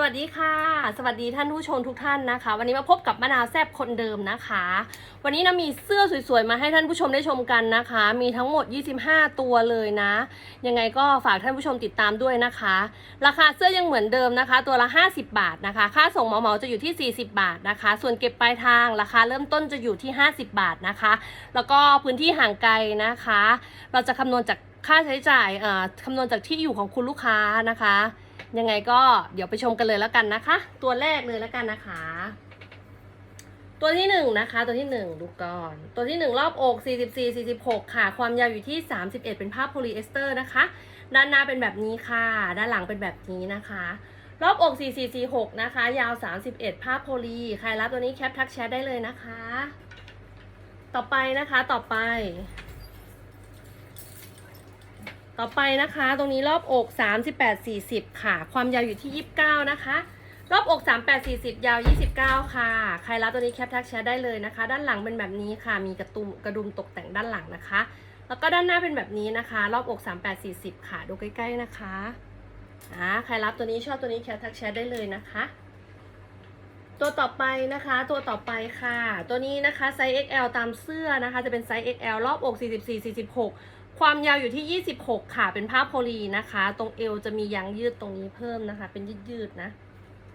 สวัสดีค่ะ สวัสดีท่านผู้ชมทุกท่านนะคะ วันนี้มาพบกับมะนาวแซบคนเดิมนะคะ วันนี้นะมีเสื้อสวยๆมาให้ท่านผู้ชมได้ชมกันนะคะ มีทั้งหมด 25 ตัวเลยนะ ยังไงก็ฝากท่านผู้ชมติดตามด้วยนะคะ ราคาเสื้อยังเหมือนเดิมนะคะ ตัวละ 50 บาทนะคะ ค่าส่งเหมาๆจะอยู่ที่ 40 บาทนะคะ ส่วนเก็บปลายทางราคาเริ่มต้นจะอยู่ที่ 50 บาทนะคะ แล้วก็พื้นที่ห่างไกลนะคะ เราจะคำนวณจากค่าใช้จ่ายคำนวณจากที่อยู่ของคุณลูกค้านะคะ ยังไงก็เดี๋ยวไปชมกันเลยแล้วกันนะคะ ตัวแรกเลยแล้วกันนะคะ ตัวที่หนึ่งนะคะ ตัวที่หนึ่งดูก่อน ตัวที่หนึ่งรอบอก44 46 ค่ะ ความยาวอยู่ที่ 31 เป็นผ้าโพลีเอสเตอร์นะคะ ด้านหน้าเป็นแบบนี้ค่ะ ด้านหลังเป็นแบบนี้นะคะ รอบอก 4446 นะคะ ยาว 31 ผ้าโพลี ใครรับตัวนี้แคปทักแชทได้เลยนะคะ ต่อไปนะคะ ต่อไป ต่อไปนะคะ ตรงนี้รอบอก 38 40 ค่ะ ความยาวอยู่ที่ 29 นะคะ รอบอก 38 40 ยาว 29 ค่ะ ใครรับตัวนี้แคปทักแชทได้เลยนะคะ ด้านหลังเป็นแบบนี้ค่ะ มีกระตุมกระดุมตกแต่งด้านหลังนะคะ แล้วก็ด้านหน้าเป็นแบบนี้นะคะ รอบอก 38 40 ค่ะ ดูใกล้ๆนะคะอ่าใครรับตัวนี้ชอบตัวนี้แคปทักแชทได้เลยนะคะ ตัวต่อไปนะคะ ตัวต่อไปค่ะ ตัวนี้นะคะไซส์ XL ตามเสื้อนะคะ จะเป็นไซส์ XL รอบอก 44 46 ความยาวอยู่ที่ 26 ค่ะ เป็นผ้าโพลีนะคะ ตรงเอวจะมียางยืดตรงนี้เพิ่มนะคะ เป็นยืดๆนะ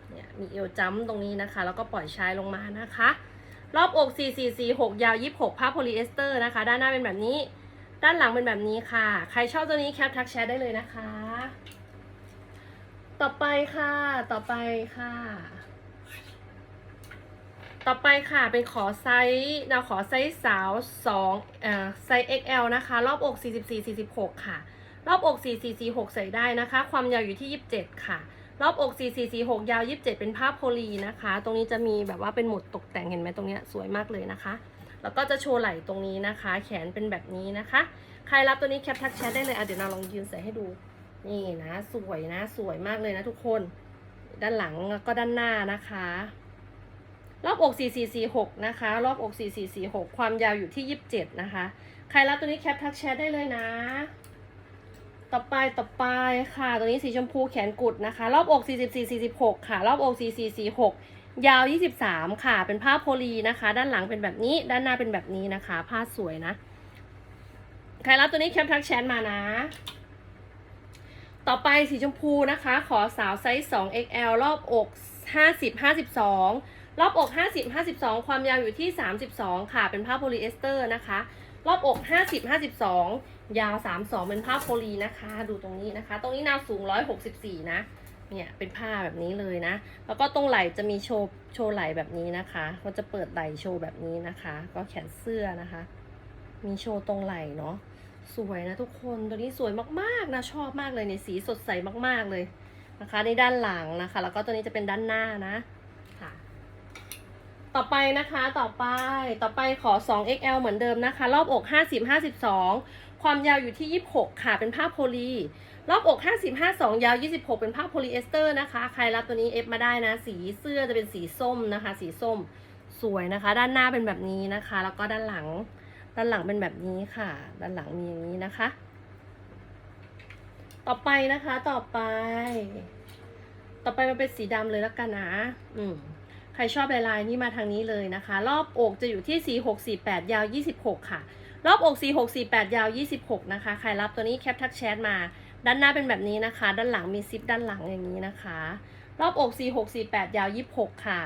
เนี่ยมีเอวจ้ำตรงนี้นะคะ แล้วก็ปล่อยชายลงมานะคะ รอบอก 4446 ยาว 26 ผ้าโพลีเอสเตอร์นะคะ ด้านหน้าเป็นแบบนี้ ด้านหลังเป็นแบบนี้ค่ะ ใครชอบตัวนี้แคปทักแชทได้เลยนะคะ ต่อไปค่ะ ต่อไปค่ะ ต่อไปค่ะ เป็นขอไซส์เราขอไซส์สาว2เอ่อไซส์ XL นะคะ รอบอก 44 46 ค่ะ รอบอก 44 46 ใส่ได้นะคะ ความยาวอยู่ที่ 27 ค่ะ รอบอก 44 46 ยาว 27 เป็นผ้าโพลีนะคะ ตรงนี้จะมีแบบว่าเป็นหมุดตกแต่งเห็นไหมตรงเนี้ยสวยมากเลยนะคะ แล้วก็จะโชว์ไหล่ตรงนี้นะคะ แขนเป็นแบบนี้นะคะ ใครรับตัวนี้แคปทักแชทได้เลยอะเดี๋ยวเราลองยืนใส่ให้ดู นี่นะ สวยนะ สวยมากเลยนะทุกคน ด้านหลังก็ด้านหน้านะคะ รอบอก 4446 นะคะ รอบอก 4446 ความยาวอยู่ที่ 27 นะคะ ใครรับตัวนี้แคปทักแชทได้เลยนะ ต่อไปต่อไปค่ะ ตัวนี้สีชมพูแขนกุดนะคะ รอบอก 4446 ค่ะ รอบอก 4446 ยาว 23 ค่ะ เป็นผ้าโพลีนะคะ ด้านหลังเป็นแบบนี้ ด้านหน้าเป็นแบบนี้นะคะ ผ้าสวยนะ ใครรับตัวนี้แคปทักแชทมานะต่อไปสีชมพูนะคะ ขอสาวไซส์ 2XL รอบอก 50 52 รอบอก 50 52 ความยาวอยู่ที่ 32 ค่ะ เป็นผ้าโพลีเอสเตอร์นะคะ รอบอก 50 52 ยาว 32 เป็นผ้าโพลีนะคะ ดูตรงนี้นะคะ ตรงนี้แนวสูง 164 นะ เนี่ย เป็นผ้าแบบนี้เลยนะ แล้วก็ตรงไหล่จะมีโชว์ โชว์ไหล่แบบนี้นะคะก็จะเปิดไหล่โชว์แบบนี้นะคะ ก็แขนเสื้อนะคะ มีโชว์ตรงไหล่เนาะ สวยนะทุกคน ตัวนี้สวยมากๆนะ ชอบมากเลยในสีสดใสมากๆเลยนะคะในด้านหลังนะคะ แล้วก็ตัวนี้จะเป็นด้านหน้านะ ต่อไปนะคะ ต่อไป ต่อไปขอ 2XL เหมือนเดิมนะคะ รอบอก 50 52 ความยาวอยู่ที่ 26 ค่ะ เป็นผ้าโพลี รอบอก 50 52 ยาว 26 เป็นผ้าโพลีเอสเตอร์นะคะ ใครรับตัวนี้เอฟมาได้นะ สีเสื้อจะเป็นสีส้มนะคะ สีส้ม สวยนะคะ ด้านหน้าเป็นแบบนี้นะคะ แล้วก็ด้านหลัง ด้านหลังเป็นแบบนี้ค่ะ ด้านหลังมีอย่างนี้นะคะ ต่อไปนะคะ ต่อไป ต่อไปมันเป็นสีดำเลยแล้วกันนะ อืม ใครชอบลายลายนี่มาทางนี้เลยนะคะ รอบอกจะอยู่ที่ 4648 ยาว 26 ค่ะ รอบอก 4648 ยาว 26 นะคะ ใครรับตัวนี้แคปทักแชทมา ด้านหน้าเป็นแบบนี้นะคะ ด้านหลังมีซิปด้านหลังอย่างนี้นะคะ รอบอก 4648 ยาว 26 ค่ะ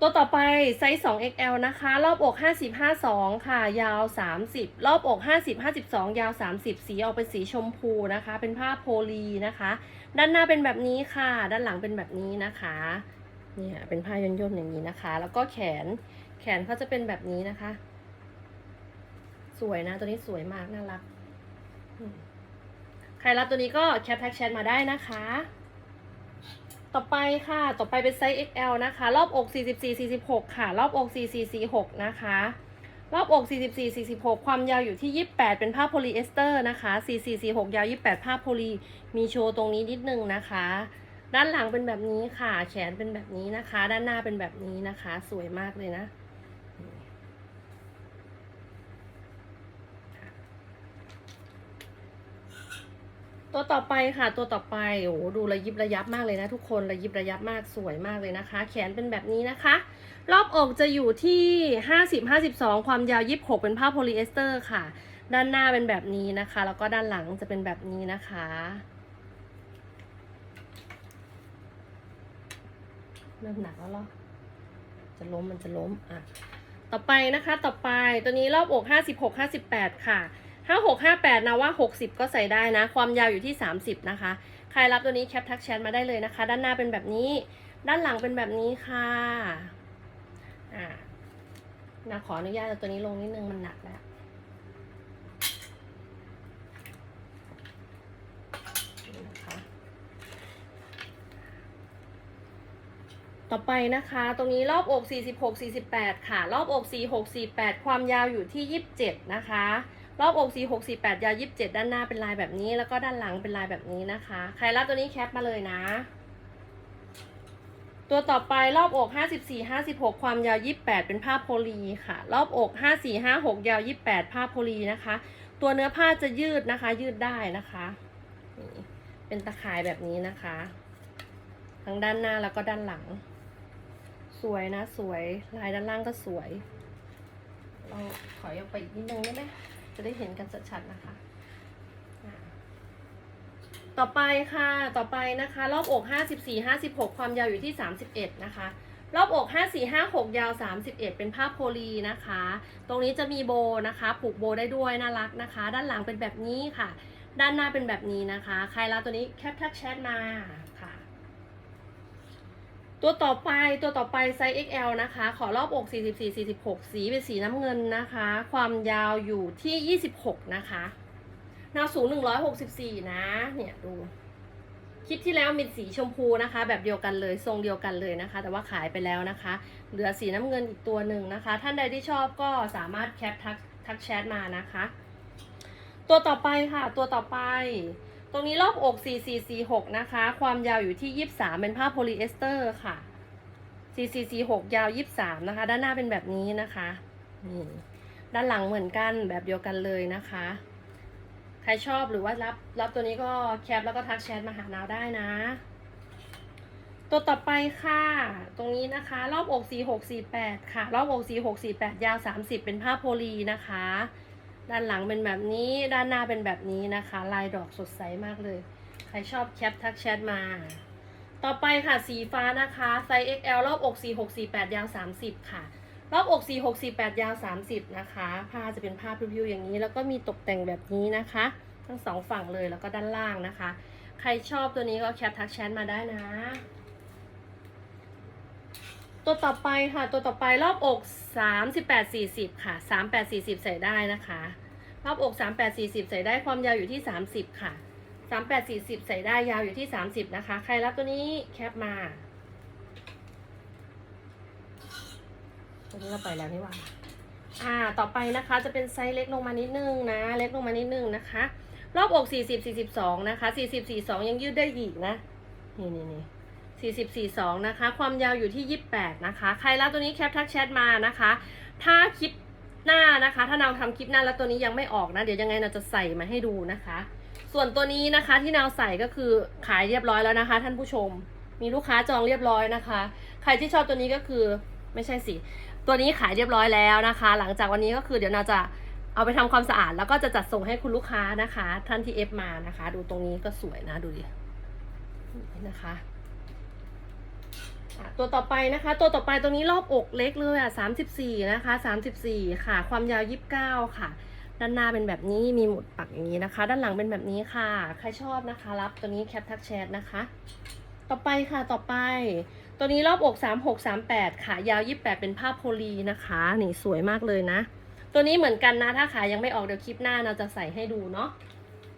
ตัวต่อไปไซส์ 2XL นะคะ รอบอก 50 52 ค่ะ ยาว 30 รอบอก 50 52 ยาว 30 สีออกเป็นสีชมพูนะคะ เป็นผ้าโพลีนะคะ ด้านหน้าเป็นแบบนี้ค่ะ ด้านหลังเป็นแบบนี้นะคะ เนี่ย เป็นผ้าย่นๆอย่างนี้นะคะ แล้วก็แขน แขนเขาจะเป็นแบบนี้นะคะ สวยนะ ตัวนี้สวยมาก น่ารัก ใครรับตัวนี้ก็แคปแท็กแชทมาได้นะคะ ต่อไปค่ะ ต่อไปเป็นไซส์ XL นะคะ รอบอก 44 46 ค่ะ รอบอก 44 46 นะคะ รอบอก 44 46 ความยาวอยู่ที่ 28 เป็นผ้าโพลีเอสเตอร์นะคะ 44 46 ยาว 28 ผ้าโพลี มีโชว์ตรงนี้นิดนึงนะคะ ด้านหลังเป็นแบบนี้ค่ะ แขนเป็นแบบนี้นะคะ ด้านหน้าเป็นแบบนี้นะคะ สวยมากเลยนะ ตัวต่อไปค่ะตัวต่อไปโอ้ดูระยิบระยับมากเลยนะ ทุกคนระยิบระยับมากสวยมากเลยนะคะ แขนเป็นแบบนี้นะคะ รอบอกจะอยู่ที่ 50 52 ความยาว 26 เป็นผ้าโพลีเอสเตอร์ค่ะ ด้านหน้าเป็นแบบนี้นะคะ แล้วก็ด้านหลังจะเป็นแบบนี้นะคะเริ่มหนักแล้วหรอจะล้มมันจะล้มอะต่อไปนะคะต่อไปตัวนี้รอบอก 56 58 ค่ะ 56 58นะว่า60ก็ใส่ได้นะ ความยาวอยู่ที่30นะคะ ใครรับตัวนี้แคปทักแชทมาได้เลยนะคะ ด้านหน้าเป็นแบบนี้ ด้านหลังเป็นแบบนี้ค่ะอ่านะขออนุญาตเอาตัวนี้ลงนิดนึงมันหนักแล้วต่อไปนะคะ ตรงนี้รอบอก 46 48 ค่ะ รอบอก 46 48 ความยาวอยู่ที่ 27 นะคะ รอบอก46 48 ยาว 27 ด้านหน้าเป็นลายแบบนี้ แล้วก็ด้านหลังเป็นลายแบบนี้นะคะ ใครรับตัวนี้แคปมาเลยนะ ตัวต่อไปรอบอก 54 56 ความยาว 28 เป็นผ้าโพลีค่ะ รอบอก 54 56 ยาว 28 ผ้าโพลีนะคะ ตัวเนื้อผ้าจะยืดนะคะ ยืดได้นะคะเป็นตะข่ายแบบนี้นะคะ ทั้งด้านหน้าแล้วก็ด้านหลัง สวยนะสวย ลายด้านล่างก็สวยเราถอยออกไปอีกนิดนึงได้ไหม จะได้เห็นกันชัดๆนะคะ ต่อไปค่ะต่อไปนะคะ รอบอก 54 56 ความยาวอยู่ที่ 31 นะคะ รอบอก54 56 ยาว 31 เป็นผ้าโพลีนะคะ ตรงนี้จะมีโบนะคะ ผูกโบได้ด้วยน่ารักนะคะ ด้านหลังเป็นแบบนี้ค่ะ ด้านหน้าเป็นแบบนี้นะคะ ใครรับตัวนี้แคปทักแชทมา ตัวต่อไปตัวต่อไปไซส์ XL นะคะ ขอรอบอก 44 46 สีเป็นสีน้ำเงินนะคะ ความยาวอยู่ที่ 26 นะคะแนวสูง 164 นะ เนี่ยดู คลิปที่แล้วมีสีชมพูนะคะ แบบเดียวกันเลยทรงเดียวกันเลยนะคะ แต่ว่าขายไปแล้วนะคะ เหลือสีน้ำเงินอีกตัวหนึ่งนะคะ ท่านใดที่ชอบก็สามารถแคปทักทักแชทมานะคะ ตัวต่อไปค่ะ ตัวต่อไป รงนี้รอบอก 4446 นะคะ ความยาวอยู่ที่ 23 เป็นผ้าโพลีเอสเตอร์ค่ะ 4446 ยาว 23 นะคะ ด้านหน้าเป็นแบบนี้นะคะด้านหลังเหมือนกันแบบเดียวกันเลยนะคะ ใครชอบหรือว่ารับรับตัวนี้ก็แคปแล้วก็ทักแชทมาหานาวได้นะ ตัวต่อไปค่ะ ตรงนี้นะคะ รอบอก 4648 ค่ะ รอบอก 4648 ยาว 30 เป็นผ้าโพลีนะคะ ด้านหลังเป็นแบบนี้ด้านหน้าเป็นแบบนี้นะคะ ลายดอกสดใสมากเลย ใครชอบแคปทักแชทมา ต่อไปค่ะสีฟ้านะคะไซส์ XL รอบอก 4648 ยาว 30 ค่ะ รอบอก 4648 ยาว 30 นะคะ ผ้าจะเป็นผ้าพิวๆอย่างนี้ แล้วก็มีตกแต่งแบบนี้นะคะ ทั้งสองฝั่งเลยแล้วก็ด้านล่างนะคะ ใครชอบตัวนี้ก็แคปทักแชทมาได้นะ ตัวต่อไปค่ะ ตัวต่อไปรอบอก 38 40 ค่ะ 38 40 ใส่ได้นะคะ รอบอก 38 40 ใส่ได้ความยาวอยู่ที่ 30 ค่ะ 38 40 ใส่ได้ยาวอยู่ที่ 30 นะคะ ใครรับตัวนี้แคปมาตัวนี้เราไปแล้วนี่หว่าอ่า ต่อไปนะคะจะเป็นไซส์เล็กลงมานิดนึงนะ เล็กลงมานิดนึงนะคะ รอบอก 40 42 นะคะ 40 42 ยังยืดได้อีกนะ นี่นี่นี่ 40 42 นะคะ ความยาวอยู่ที่ 28 นะคะ ใครรับตัวนี้แคปทักแชทมานะคะ ถ้าคลิปหน้านะคะ ถ้าเราทำคลิปหน้าแล้วตัวนี้ยังไม่ออกนะ เดี๋ยวยังไงเราจะใส่มาให้ดูนะคะ ส่วนตัวนี้นะคะที่นาวใส่ก็คือขายเรียบร้อยแล้วนะคะ ท่านผู้ชม มีลูกค้าจองเรียบร้อยนะคะ ใครที่ชอบตัวนี้ก็คือไม่ใช่สิ ตัวนี้ขายเรียบร้อยแล้วนะคะ หลังจากวันนี้ก็คือเดี๋ยวนาวจะเอาไปทำความสะอาดแล้วก็จะจัดส่งให้คุณลูกค้านะคะ ท่านที่เอฟมานะคะ ดูตรงนี้ก็สวยนะดูดินะคะ ตัวต่อไปนะคะ ตัวต่อไปตรงนี้รอบอกเล็กเลยอะสามสิบสี่นะคะสามสิบสี่ค่ะ ความยาวยี่สิบเก้าค่ะ ด้านหน้าเป็นแบบนี้มีหมุดปักอย่างนี้นะคะ ด้านหลังเป็นแบบนี้ค่ะ ใครชอบนะคะ รับตัวนี้แคปทักแชทนะคะ ต่อไปค่ะต่อไป ตัวนี้รอบอกสามหกสามแปดค่ะ ยาวยี่แปดเป็นผ้าโพลีนะคะ นี่สวยมากเลยนะ ตัวนี้เหมือนกันนะถ้าขายยังไม่ออกเดี๋ยวคลิปหน้าเราจะใส่ให้ดูเนาะ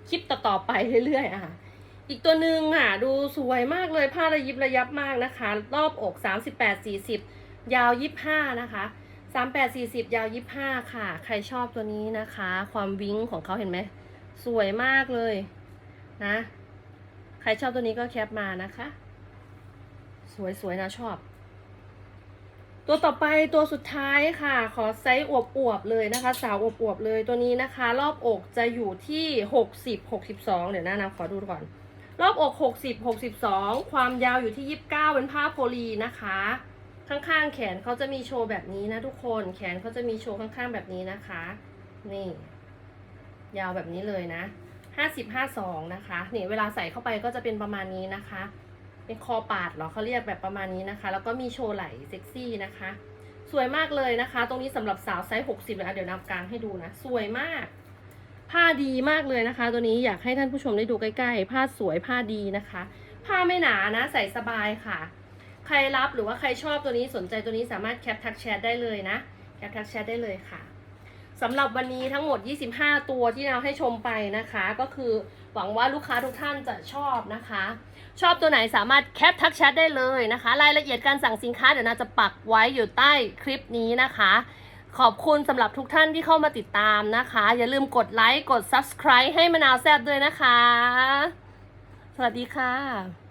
คลิปต่อๆไปเรื่อยๆอะ อีกตัวหนึ่งอะ ดูสวยมากเลยผ้าระยิบระยับมากนะคะ รอบอกสามสิบแปดสี่สิบยาวยี่ห้านะคะสามแปดสี่สิบยาวยี่ห้าค่ะ ใครชอบตัวนี้นะคะ ความวิ้งของเขาเห็นไหม สวยมากเลยนะ ใครชอบตัวนี้ก็แคปมานะคะ สวยๆนะชอบ ตัวต่อไปตัวสุดท้ายค่ะ ขอไซส์อวบๆเลยนะคะ สาวอวบๆเลยตัวนี้นะคะ รอบอกจะอยู่ที่ 60 62 เดี๋ยวนะนะขอดูก่อน รอบอก60 62 ความยาวอยู่ที่ 29 เป็นผ้าโพลีนะคะ ข้างๆ แขนเขาจะมีโชว์แบบนี้นะทุกคน แขนเขาจะมีโชว์ข้างๆ แบบนี้นะคะ นี่ ยาวแบบนี้เลยนะ 50 52 นะคะ นี่เวลาใส่เข้าไปก็จะเป็นประมาณนี้นะคะ เป็นคอปาดเหรอเขาเรียกแบบประมาณนี้นะคะ แล้วก็มีโชว์ไหล่เซ็กซี่นะคะ สวยมากเลยนะคะ ตรงนี้สำหรับสาวไซส์ 60เลยอะเดี๋ยวนำกลางให้ดูนะ สวยมาก ผ้าดีมากเลยนะคะ ตัวนี้อยากให้ท่านผู้ชมได้ดูใกล้ๆ ผ้าสวยผ้าดีนะคะ ผ้าไม่หนานะใส่สบายค่ะ ใครรับหรือว่าใครชอบตัวนี้สนใจตัวนี้สามารถแคปทักแชทได้เลยนะแคปทักแชทได้เลยค่ะสำหรับวันนี้ทั้งหมด 25 ตัวที่เราให้ชมไปนะคะ ก็คือหวังว่าลูกค้าทุกท่านจะชอบนะคะ ชอบตัวไหนสามารถแคปทักแชทได้เลยนะคะ รายละเอียดการสั่งสินค้าเดี๋ยวนาจะปักไว้อยู่ใต้คลิปนี้นะคะ ขอบคุณสำหรับทุกท่านที่เข้ามาติดตามนะคะ อย่าลืมกดไลค์ กด subscribe ให้มะนาวแซบด้วยนะคะ สวัสดีค่ะ